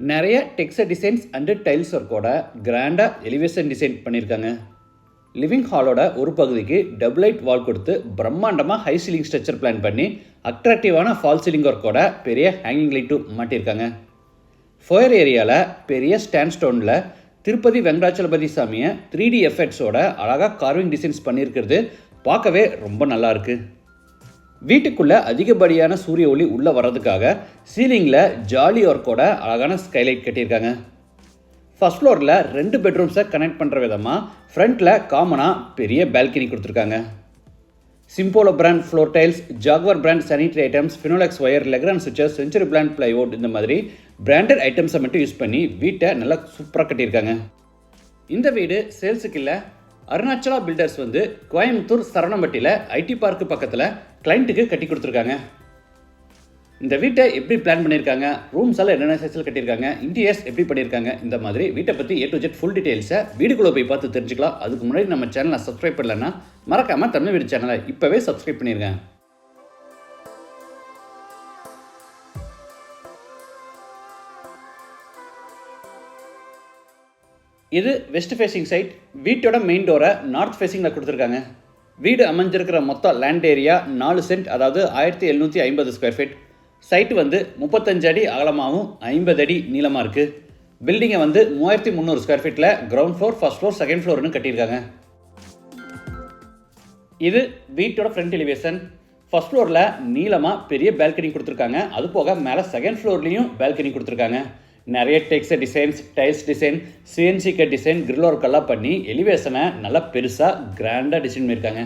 நிறைய text designs and tiles ஒர்க்கோட கிராண்டாக எலிவேஷன் டிசைன் பண்ணியிருக்காங்க லிவிங் ஹாலோட ஒரு பகுதிக்கு டபுள் லைட் வால் கொடுத்து பிரம்மாண்டமாக ஹை சீலிங் ஸ்ட்ரக்சர் பிளான் பண்ணி அட்ராக்டிவான ஃபால் சீலிங் ஒர்க்கோட பெரிய ஹேங்கிங் லைட்டும் மாட்டியிருக்காங்க ஃபோயர் ஏரியாவில் பெரிய ஸ்டாண்ட் ஸ்டோனில் திருப்பதி வெங்கடாச்சலபதி சாமியை த்ரீ டி எஃபெக்ட்ஸோட அழகாக கார்விங் டிசைன்ஸ் பண்ணியிருக்கிறது பார்க்கவே ரொம்ப நல்லாயிருக்கு வீட்டுக்குள்ளே அதிகப்படியான சூரிய ஒளி உள்ளே வர்றதுக்காக சீலிங்கில் ஜாலி ஒர்க்கோட அழகான ஸ்கைலைட் கட்டியிருக்காங்க. ஃபஸ்ட் ஃப்ளோரில் ரெண்டு பெட்ரூம்ஸை கனெக்ட் பண்ணுற விதமாக ஃப்ரண்ட்டில் காமனாக பெரிய பால்கனி கொடுத்துருக்காங்க. Simpolo brand floor tiles Jaquar brand sanitary items Finolex wire Legrand switches Century plan plywood இந்த மாதிரி பிராண்டட் ஐட்டம்ஸை மட்டும் யூஸ் பண்ணி வீட்டை நல்லா சூப்பராக கட்டியிருக்காங்க. இந்த வீடு சேல்ஸுக்கு இல்லை அருணாச்சலா பில்டர்ஸ் வந்து கோயம்புத்தூர் சரவணம்பட்டியில் ஐடி பார்க்கு பக்கத்தில் கிளைண்ட்டுக்கு கட்டி கொடுத்துருக்காங்க. இந்த வீட்டை எப்படி பிளான் பண்ணியிருக்காங்க? ரூம்ஸ் எல்லாம் என்னென்ன சைஸில் கட்டியிருக்காங்க? இன்டீரியர்ஸ் எப்படி பண்ணியிருக்காங்க? இந்த மாதிரி வீட்டை பற்றி ஏ டு ஜெட் ஃபுல் டீட்டெயில்ஸை வீடுக்குள்ளே போய் பார்த்து தெரிஞ்சுக்கலாம். அதுக்கு முன்னாடி நம்ம சேனலை சப்ஸ்கிரைப் பண்ணலன்னா மறக்காமல் தமிழ் வீடு சேனலை இப்போவே சப்ஸ்கிரைப் பண்ணியிருக்கேன் இது வெஸ்ட் ஃபேஸிங் சைட் வீட்டோட மெயின் டோரை நார்த் ஃபேஸிங்கில் கொடுத்துருக்காங்க. வீடு அமைஞ்சிருக்கிற மொத்த லேண்ட் ஏரியா நாலு சென்ட் அதாவது ஆயிரத்தி எழுநூற்றி ஐம்பது ஸ்கொயர் ஃபீட் சைட்டு வந்து முப்பத்தஞ்சு அடி அகலமாகவும் ஐம்பது அடி நீளமாக இருக்குது பில்டிங்கை வந்து மூவாயிரத்தி முந்நூறு ஸ்கொயர் ஃபீட்டில் ground floor first floor second ஃப்ளோர்னு கட்டியிருக்காங்க. இது வீட்டோட ஃப்ரண்ட் எலிவேஷன் ஃபர்ஸ்ட் ஃப்ளோரில் நீளமாக பெரிய பால்கனி கொடுத்துருக்காங்க. அது போக மேலே செகண்ட் ஃப்ளோர்லேயும் பால்கனி கொடுத்துருக்காங்க. நிறைய text designs tiles design CNC cut design grill work எல்லாம் பண்ணி எலிவேஷனை நல்லா பெருசாக கிராண்டாக டிசைன் பண்ணியிருக்காங்க.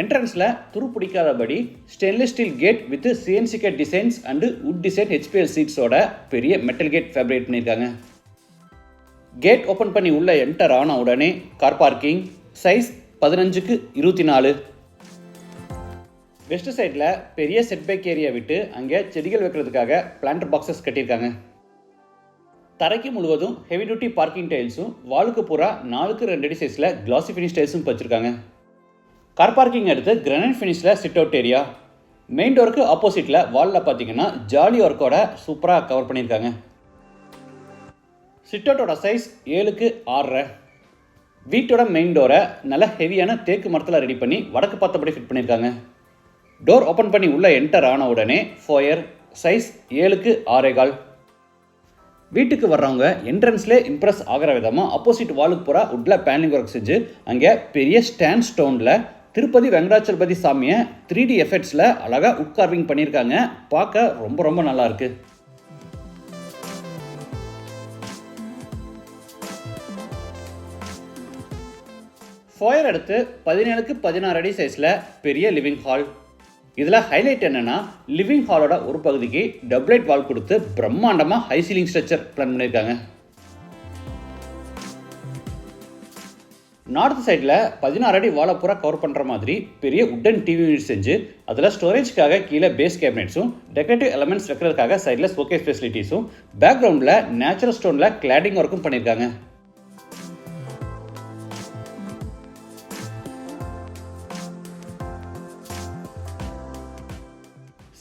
என்ட்ரன்ஸில் துரு பிடிக்காதபடி stainless steel gate with CNC cut designs and wood design HPL சீட்ஸோட பெரிய மெட்டல் கேட் ஃபேப்ரேட் பண்ணியிருக்காங்க. கேட் ஓப்பன் பண்ணி உள்ள என்டர் ஆன உடனே கார் பார்க்கிங் சைஸ் பதினஞ்சுக்கு இருபத்தி நாலு. வெஸ்ட் சைடில் பெரிய செட்பேக் ஏரியா விட்டு அங்கே செடிகள் வைக்கிறதுக்காக பிளான்ட் பாக்ஸஸ் கட்டியிருக்காங்க. தரைக்கு முழுவதும் ஹெவி டியூட்டி பார்க்கிங் டைல்ஸும் வாலுக்கு பூரா நாலுக்கு ரெண்டு அடி சைஸில் கிளாசி ஃபினிஷ் டைல்ஸும் வச்சுருக்காங்க. கார் பார்க்கிங் எடுத்து கிரனைட் ஃபினிஷில் சிட் அவுட் ஏரியா மெயின் டோருக்கு ஆப்போசிட்டில் வாலில் பார்த்தீங்கன்னா ஜாலி ஒர்க்கோட சூப்பராக கவர் பண்ணியிருக்காங்க. சிட் அவுட்டோட சைஸ் ஏழுக்கு ஆறரை. வீட்டோட மெயின் டோரை நல்ல ஹெவியான தேக்கு மரத்தில் ரெடி பண்ணி வடக்கு பார்த்தபடி ஃபிட் பண்ணியிருக்காங்க. டோர் ஓப்பன் பண்ணி உள்ளே என்டர் ஆன உடனே ஃபோயர் சைஸ் ஏழுக்கு ஆறேகால் வீட்டுக்கு வர்றவங்க என்ட்ரன்ஸ்லே இம்ப்ரெஸ் ஆகிற விதமாக ஆப்போசிட் வாலுக்கு பூரா உட்ல பேனலிங் ஒர்க் செஞ்சு அங்கே பெரிய ஸ்டாண்ட் ஸ்டோனில் திருப்பதி வெங்கடாச்சலபதி சாமியை த்ரீ டி எஃபெக்ட்ஸில் அழகாக உட்கார்விங் பண்ணியிருக்காங்க. பார்க்க ரொம்ப ரொம்ப நல்லாயிருக்கு ஃபோயர் எடுத்து பதினேழுக்கு பதினாறு அடி சைஸில் பெரிய லிவிங் ஹால் இதில் ஹைலைட் என்னென்னா லிவிங் ஹாலோட ஒரு பகுதிக்கு டபுளைட் வால் கொடுத்து பிரம்மாண்டமாக ஹை சீலிங் ஸ்ட்ரக்சர் பிளான் பண்ணியிருக்காங்க நார்த் சைடில் பதினாறு அடி வாழை பூரா கவர் பண்ணுற மாதிரி பெரிய உட்டன் டிவி யூனிட் செஞ்சு அதில் ஸ்டோரேஜ்க்காக கீழே பேஸ் கேபினெட்ஸும் டெக்கரேட்டிவ் எலமெண்ட்ஸ் வைக்கிறதுக்காக சைடில் ஸ்போக்கேஸ் ஃபெசிலிட்டிஸும் பேக்ரவுண்டில் நேச்சுரல் ஸ்டோனில் கிளாடிங் ஒர்க்கும் பண்ணியிருக்காங்க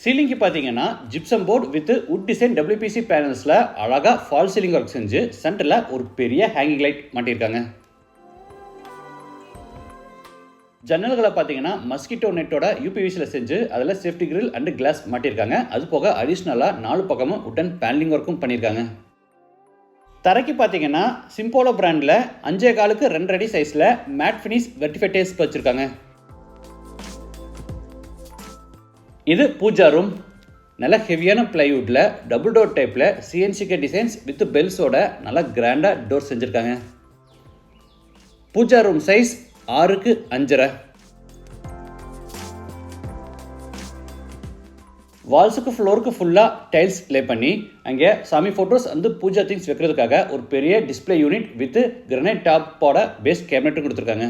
சீலிங்க்கு பார்த்தீங்கன்னா gypsum board with wood design WPC பேனல்ஸில் அழகாக ஃபால் சீலிங் ஒர்க் செஞ்சு சென்டரில் ஒரு பெரிய ஹேங்கிங் லைட் மாட்டியிருக்காங்க. ஜன்னல்களை பார்த்தீங்கன்னா மஸ்கிட்டோ நெட்டோட யூபிவிசியில் செஞ்சு அதில் சேஃப்டி கிரில் அண்டு கிளாஸ் மாட்டியிருக்காங்க. அது போக அடிஷ்னலாக நாலு பக்கமும் உட்டன் பேனலிங் ஒர்க்கும் பண்ணியிருக்காங்க. தரைக்கு பார்த்தீங்கன்னா சிம்போலோ பிராண்டில் அஞ்சே காலுக்கு ரெண்டு அடி சைஸில் மேட் ஃபினிஷ் வெர்டிஃபைட்டேஸ் வச்சுருக்காங்க. இது பூஜா ரூம் நல்ல ஹெவியான ப்ளைவுட்டில் டபுள் டோர் டைப்பில் சிஎன்சிகே டிசைன்ஸ் வித் பெல்ஸோட நல்லா கிராண்டாக டோர் செஞ்சுருக்காங்க. பூஜா ரூம் சைஸ் ஆறுக்கு அஞ்சரை. வால்ஸுக்கு ஃப்ளோருக்கு ஃபுல்லாக டைல்ஸ் ப்ளே பண்ணி அங்கே சாமி ஃபோட்டோஸ் வந்து பூஜா திங்ஸ் வைக்கிறதுக்காக ஒரு பெரிய டிஸ்பிளே யூனிட் வித் கிரனைட் டாப்போட பேஸ் கேபினெட்டும் கொடுத்துருக்காங்க.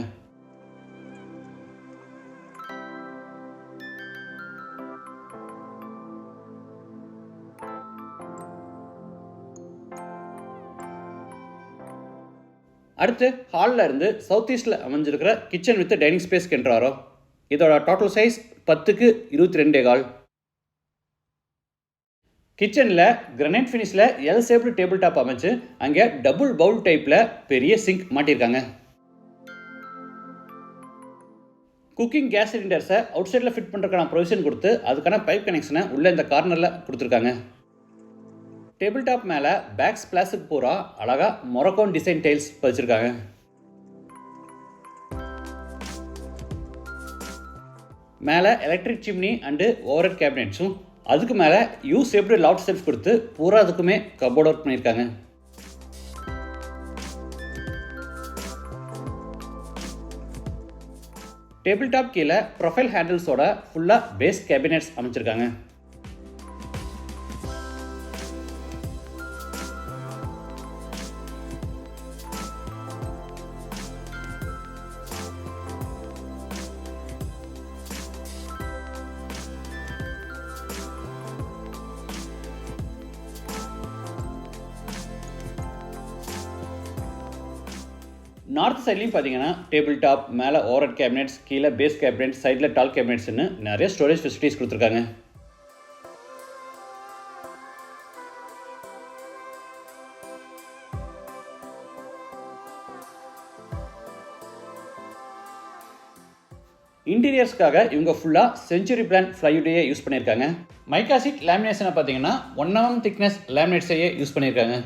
அடுத்து ஹாலில் இருந்து சவுத் ஈஸ்டில் அமைஞ்சிருக்கிற கிச்சன் வித் டைனிங் ஸ்பேஸ் கென்றாரோ? இதோட டோட்டல் சைஸ் பத்துக்கு இருபத்தி ரெண்டே கால். கிச்சனில் கிரனைட் ஃபினிஷில் எல் சேப்டு டேபிள் டாப் அமைச்சு அங்கே டபுள் பவுல் டைப்பில் பெரிய சிங்க் மாட்டியிருக்காங்க குக்கிங் கேஸ் சிலிண்டர்ஸை அவுட் சைடில் ஃபிட் பண்ணுறதுக்கான ப்ரொவிஷன் கொடுத்து அதுக்கான பைப் கனெக்ஷனை உள்ளே இந்த கார்னரில் கொடுத்துருக்காங்க. டேபிள் டாப் மேலே பேக் ஸ்பிளாஸுக்கு பூரா அழகாக மொரக்கோன் டிசைன் டைல்ஸ் பதிச்சிருக்காங்க. மேலே எலக்ட்ரிக் சிம்னி அண்டு ஓவர் கேபினெட்ஸும் அதுக்கு மேலே யூ ஷேப்டு லாட் செல்ஃப் கொடுத்து பூரா அதுக்குமே கபோர்ட் ஒர்க் பண்ணியிருக்காங்க டேபிள் டாப் கீழே ப்ரொஃபைல் ஹேண்டில்ஸோட ஃபுல்லாக பேஸ் கேபினெட்ஸ் அமைச்சிருக்காங்க. நார்த் சைட்லையும் பார்த்தீங்கன்னா டேபிள் டாப் மேலே ஓரட் கேபினெட்ஸ் கீழே பேஸ் கேபினெட் சைடில் டால் கேபினெட்ஸ்னு நிறைய ஸ்டோரேஜ் ஃபெசிலிட்டிஸ் கொடுத்துருக்காங்க. இன்டீரியர்ஸ்க்காக இவங்க ஃபுல்லாக செஞ்சுரி பிளான் ஃப்ளைவுடையே யூஸ் பண்ணியிருக்காங்க. மைக்காசிக் லேமினேஷனை பார்த்தீங்கன்னா ஒன் ஆம் திக்னஸ் லேமினேட்ஸையே யூஸ் பண்ணியிருக்காங்க.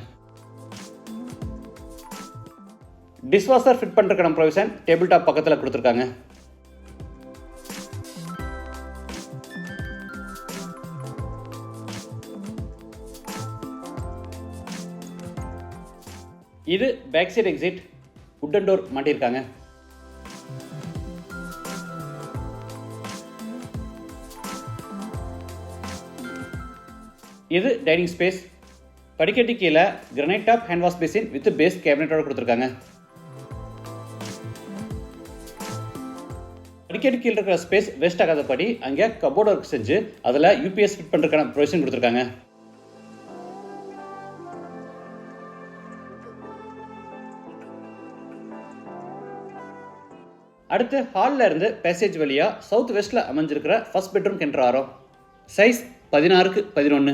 டிஷ்வாஷர் ஃபிட் பண்ணுறதுக்கான ப்ரொவிஷன் டேபிள் டாப் பக்கத்தில் கொடுத்துருக்காங்க. இது back side exit wooden door மாட்டியிருக்காங்க. இது டைனிங் ஸ்பேஸ் படிக்கட்டு கீழே granite top hand wash basin with base கேபினட்டோட கொடுத்துருக்காங்க. விக்கெட் கீழே இருக்கிற ஸ்பேஸ் வேஸ்ட் ஆகாதபடி அங்கே கபோர்ட் ஒர்க் செஞ்சு அதில் யூபிஎஸ் ஃபிட் பண்ணுறதுக்கான ப்ரொவிஷன் கொடுத்துருக்காங்க. அடுத்து ஹாலில் இருந்து பேசேஜ் வழியாக சவுத் வெஸ்ட்டில் அமைஞ்சிருக்கிற ஃபர்ஸ்ட் பெட்ரூம் கென்ற ஆரம் சைஸ் பதினாறுக்கு பதினொன்று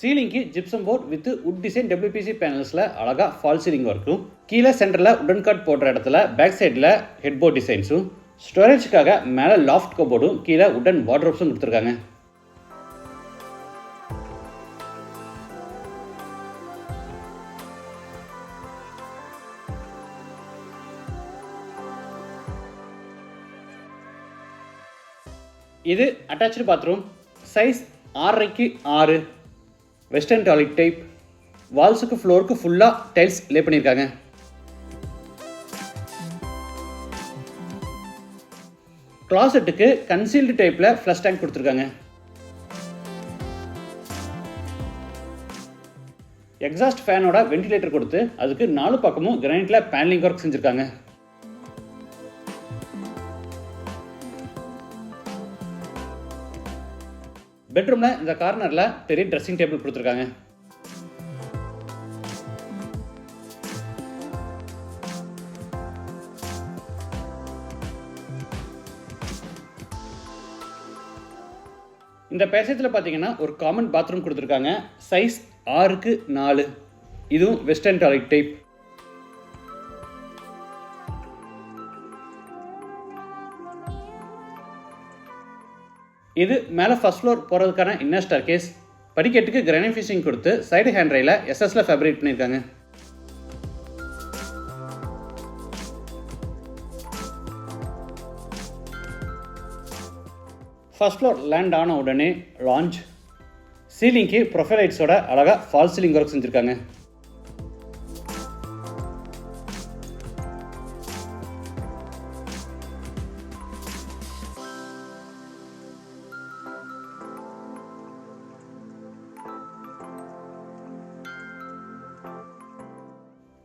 சீலிங்க்கு gypsum board with wood design WPC பேனல்ஸில் அழகாக ஃபால் சீலிங் ஒர்க்கும் கீழே சென்டரில் உடன் காட் போடுற இடத்துல பேக் சைடில் ஹெட் போர்ட் டிசைன்ஸும் ஸ்டோரேஜ்க்காக மேலே லாஃப்ட் கபோர்டும் கீழே உடன் வாட்ரோப்ஸும் கொடுத்துருக்காங்க இது அட்டாச்சு பாத்ரூம் சைஸ் ஆறரைக்கு ஆறு. வெஸ்டர்ன் டாய்லெட் டைப் வால்ஸுக்கு ஃப்ளோருக்கு ஃபுல்லாக டைல்ஸ் லே பண்ணியிருக்காங்க. கிளாசெட்டுக்கு கன்சீல்டு டைப்பில் ஃப்ளஷ் டேங்க் கொடுத்துருக்காங்க. எக்ஸாஸ்ட் ஃபேனோட வென்டிலேட்டர் கொடுத்து அதுக்கு நாலு பக்கமும் கிரானைட்டில் பேனலிங் ஒர்க் செஞ்சுருக்காங்க. பெட்ரூமில் இந்த கார்னரில் பெரிய ட்ரெஸ்ஸிங் டேபிள் கொடுத்துருக்காங்க. இந்த பேசேஜில் பார்த்தீங்கன்னா ஒரு காமன் பாத்ரூம் கொடுத்துருக்காங்க. சைஸ் ஆறுக்கு நாலு. இதுவும் வெஸ்டர்ன் டாய்லெட் டைப் இது மேலே ஃபஸ்ட் ஃப்ளோர் போகிறதுக்கான இன்னர் ஸ்டார் கேஸ் படிக்கட்டுக்கு கிரானைட் ஃபிஷிங் கொடுத்து சைடு ஹேண்ட் ரயில எஸ்எஸ்ல ஃபேப்ரிக் பண்ணியிருக்காங்க. ஃபர்ஸ்ட் ஃப்ளோர் லேண்ட் ஆன உடனே லான்ச் சீலிங்க்கு ப்ரொஃபைலைட்ஸோட அழகாக ஃபால் சீலிங் ஒர்க் செஞ்சுருக்காங்க.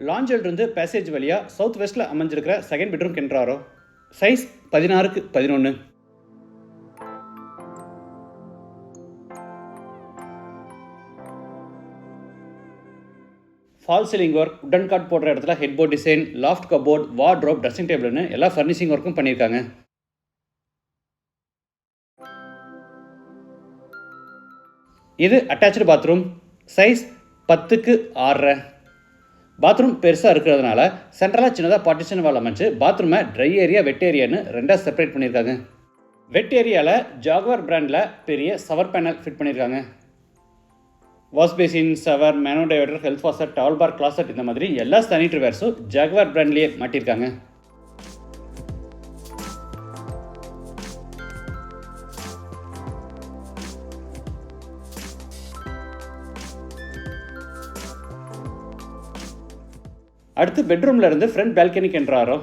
லாஞ்சில் இருந்து பேசேஜ் வழியாக சவுத் வெஸ்ட்டில் அமைஞ்சிருக்கிற செகண்ட் பெட்ரூம் கென்றாரோ சைஸ் பதினாறுக்கு பதினொன்று ஃபால் சீலிங் ஒர்க் உடன் காட் போடுற இடத்துல headboard design loft cupboard wardrobe dressing டேபிள்னு எல்லா ஃபர்னிஷிங் ஒர்க்கும் பண்ணியிருக்காங்க. இது அட்டாச்சு பாத்ரூம் சைஸ் பத்துக்கு ஆறரை. பாத்ரூம் பெருசாக இருக்கிறதுனால சென்ட்ரலாக சின்னதாக பார்ட்டிஷன் வால் அமைச்சு பாத்ரூமை ட்ரை ஏரியா வெட் ஏரியான்னு ரெண்டாக செப்பரேட் பண்ணியிருக்காங்க. வெட் ஏரியாவில் ஜாகுவார் பிராண்டில் பெரிய சவர் பேனல் ஃபிட் பண்ணியிருக்காங்க. Wash basin shower mono diverter health washer towel bar closet இந்த மாதிரி எல்லா சானிட்டரி வேர்ஸும் ஜாகுவார் பிராண்ட்லேயே மாட்டியிருக்காங்க. அடுத்து பெட்ரூமில் இருந்து ஃப்ரண்ட் பால்கனிக்கு என்றாரோ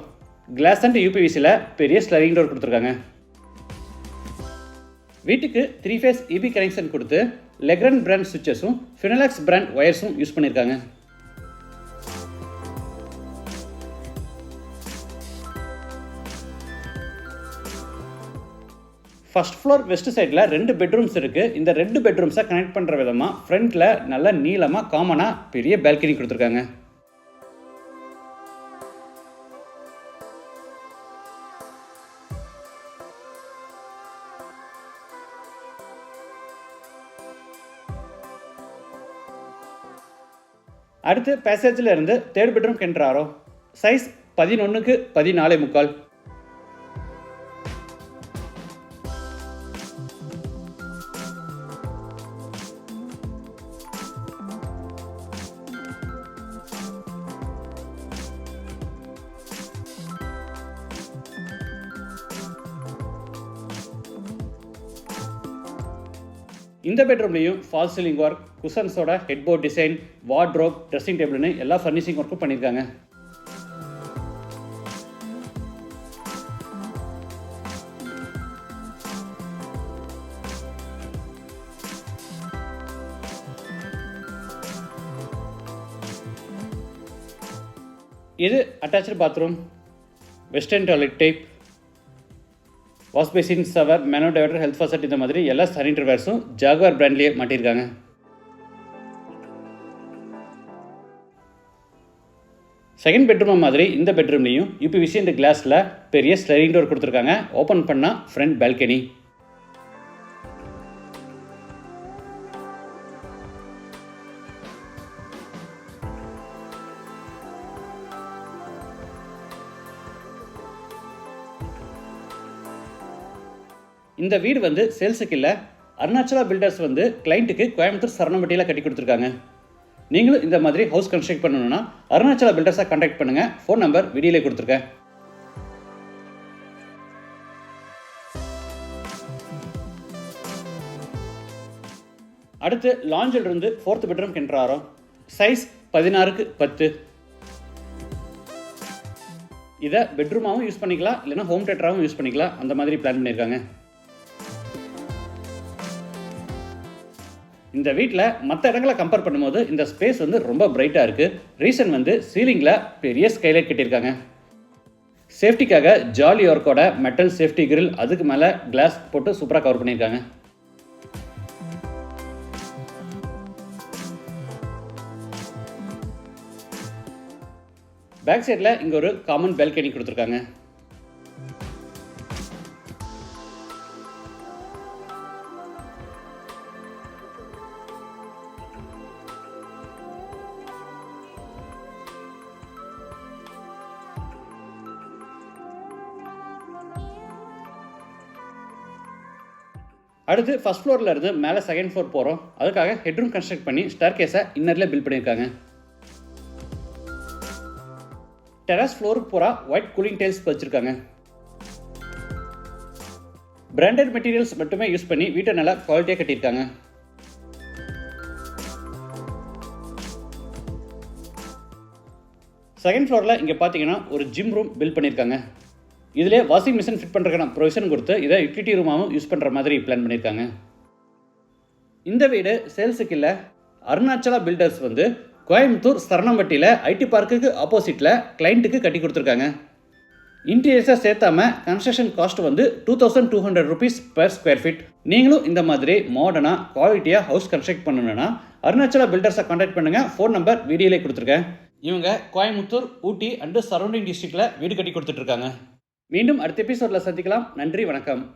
கிளாஸ் அண்ட் யூபிவிசியில் பெரிய ஸ்லரிங் டோர் கொடுத்துருக்காங்க. வீட்டுக்கு த்ரீ ஃபேஸ் இபி கனெக்ஷன் கொடுத்து லெக்ரன் பிராண்ட் சுவிச்சஸும் ஃபினலாக்ஸ் பிராண்ட் ஒயர்ஸும் யூஸ் பண்ணியிருக்காங்க ஃபஸ்ட் ஃப்ளோர் வெஸ்ட் சைடில் ரெண்டு பெட்ரூம்ஸ் இருக்குது இந்த ரெண்டு பெட்ரூம்ஸை கனெக்ட் பண்ணுற விதமாக ஃப்ரண்ட்டில் நல்லா நீளமாக காமனாக பெரிய பால்கனி கொடுத்துருக்காங்க. அடுத்து பேசேஜில் இருந்து தேர்ட் பெட்ரூம் கென்றாரோ சைஸ் பதினொன்றுக்கு பதினாலே முக்கால். இந்த பெட்ரூம்லேயும் ஃபால் சீலிங் ஒர்க் குஷன்ஸோட ஹெட்போர்ட் டிசைன் வார்ட்ரோப் ட்ரெஸ்ஸிங் டேபிள்னு எல்லா ஃபர்னிஷிங் ஒர்க்கும் பண்ணியிருக்காங்க. இது attach bathroom western toilet type washbasin shower mono diverter health faucet இந்த மாதிரி எல்லா சானிட்டரி வேர்ஸும் ஜாகுவார் பிராண்ட்லேயே மாட்டியிருக்காங்க. செகண்ட் பெட்ரூம் மாதிரி இந்த பெட்ரூம்லேயும் யூபிவிசி இந்த கிளாஸில் பெரிய ஸ்லைடிங் டோர் கொடுத்துருக்காங்க. ஓப்பன் பண்ணால் ஃப்ரண்ட் பால்கனி இந்த வீடு வந்து சேல்ஸுக்கு இல்லை. அருணாச்சலா பில்டர்ஸ் வந்து கிளைண்ட்டுக்கு கோயம்புத்தூர் சரணம்பட்டியில் கட்டி கொடுத்துருக்காங்க. நீங்களும் இந்த மாதிரி ஹவுஸ் கன்ஸ்ட்ரக்ட் பண்ணணும்னா அருணாச்சலா பில்டர்ஸை கான்டாக்ட் பண்ணுங்கள் ஃபோன் நம்பர் வீடியோலே கொடுத்துருக்கேன். அடுத்து லாஞ்சில் இருந்து ஃபோர்த் பெட்ரூம் கென்றாரோ சைஸ் பதினாறுக்கு பத்து. இதை பெட்ரூமாகவும் யூஸ் பண்ணிக்கலாம் இல்லைன்னா ஹோம் தேட்டராகவும் யூஸ் பண்ணிக்கலாம். அந்த மாதிரி பிளான் பண்ணியிருக்காங்க இந்த வீட்டில் மற்ற இடங்களை கம்பேர் பண்ணும்போது இந்த ஸ்பேஸ் வந்து ரொம்ப பிரைட்டாக இருக்குது ரீசன் வந்து சீலிங்கில் பெரிய ஸ்கைலைட் கட்டியிருக்காங்க. சேஃப்டிக்காக ஜாலி ஒர்க்கோட மெட்டல் சேஃப்டி கிரில் அதுக்கு மேலே கிளாஸ் போட்டு சூப்பராக கவர் பண்ணியிருக்காங்க. பேக் சைடில் இங்கே ஒரு காமன் பெல்கனி கொடுத்துருக்காங்க. அடுத்து ஃபஸ்ட் ஃப்ளோரில் இருந்து மேலே செகண்ட் ஃப்ளோர் போகிறோம் அதுக்காக ஹெட்ரூம் கன்ஸ்ட்ரக்ட் பண்ணி ஸ்டார் கேஸை இன்னரில் பில்ட் பண்ணியிருக்காங்க. டெரஸ் ஃப்ளோருக்கு பூரா ஒயிட் கூலிங் டைல்ஸ் வச்சுருக்காங்க. பிராண்டட் மெட்டீரியல்ஸ் மட்டுமே யூஸ் பண்ணி வீட்டை நல்லா குவாலிட்டியாக கட்டியிருக்காங்க. செகண்ட் ஃப்ளோரில் இங்கே பார்த்தீங்கன்னா ஒரு ஜிம் ரூம் பில்ட் பண்ணியிருக்காங்க. இதிலே வாஷிங் மிஷின் ஃபிட் பண்ணுறதுக்கான ப்ரொவிஷன் கொடுத்து இதை யூட்டிலிட்டி ரூமாகவும் யூஸ் பண்ணுற மாதிரி பிளான் பண்ணியிருக்காங்க. இந்த வீடு சேல்ஸுக்கு இல்லை. அருணாச்சலா பில்டர்ஸ் வந்து கோயம்புத்தூர் சரணம்பட்டியில் ஐடி பார்க்குக்கு ஆப்போசிட்டில் கிளைண்ட்டுக்கு கட்டி கொடுத்துருக்காங்க. இன்டீரியர்ஸாக சேர்த்தாம கன்ஸ்ட்ரக்ஷன் காஸ்ட் வந்து two thousand two hundred rupees per square feet நீங்களும் இந்த மாதிரி மாடர்னாக குவாலிட்டியாக ஹவுஸ் கன்ஸ்ட்ரக்ட் பண்ணணும்னா அருணாச்சலா பில்டர்ஸை கான்டாக்ட் பண்ணுங்கள் ஃபோன் நம்பர் வீடியோலே கொடுத்துருக்கேன். இவங்க கோயம்புத்தூர் ஊட்டி அண்டு சரௌண்டிங் டிஸ்ட்ரிக்டில் வீடு கட்டி கொடுத்துட்ருக்காங்க மீண்டும் அடுத்த எபிசோடில் சந்திக்கலாம். நன்றி வணக்கம்.